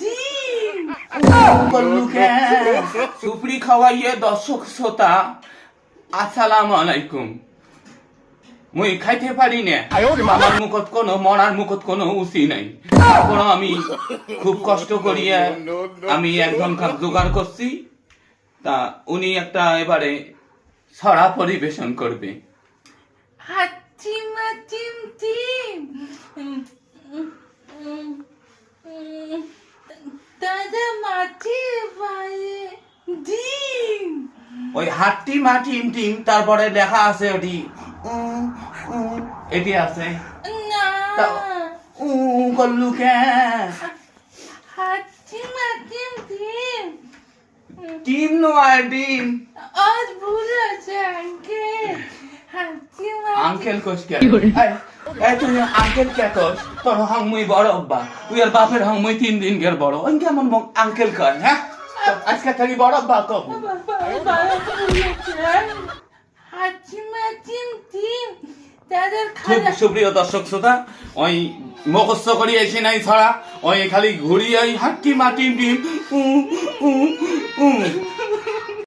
ডিম কল্লুকে খাওয়াইয়ে দর্শক শ্রোতা, আসসালামু আলাইকুম। মুই খাইতে পারি না? আমার মুখত কোনো, মরার মুখত কোনো উচি নাই। তারপর আমি খুব কষ্ট করিয়া আমি একজন কাপ জোগাড় করছি। তা উনি একটা এবারে ছড়া পরিবেশন করবে। হাতি মাটিম টিম দাদা মাটি পায়ে ডিম ওই হাট্টি মাটি টিম তারপরে লেখা আছে ওটি। এটি আছে। না উ কল্লুকে হাতি মাটিম টিম টিম নয় ডিম। আজ ভুল আছে আঙ্কেল। মাটি। আঙ্কেল কোচ কে? আঙ্কেল কে কোচ? তোর হং মুই বড় অব্বা তুই আর বাপের হং মুই তিন দিন গের বড়। ওই কেমন আঙ্কেল কয় হ্যাঁ? আজকে থাকি বড় অব্বা কব সুপ্রিয় দর্শক শ্রোতা, ওই মুখস্থ করি এসে নাই ছড়া, ওই খালি ঘুরি ওই হাট্টি মাটি ডিম উ উ উ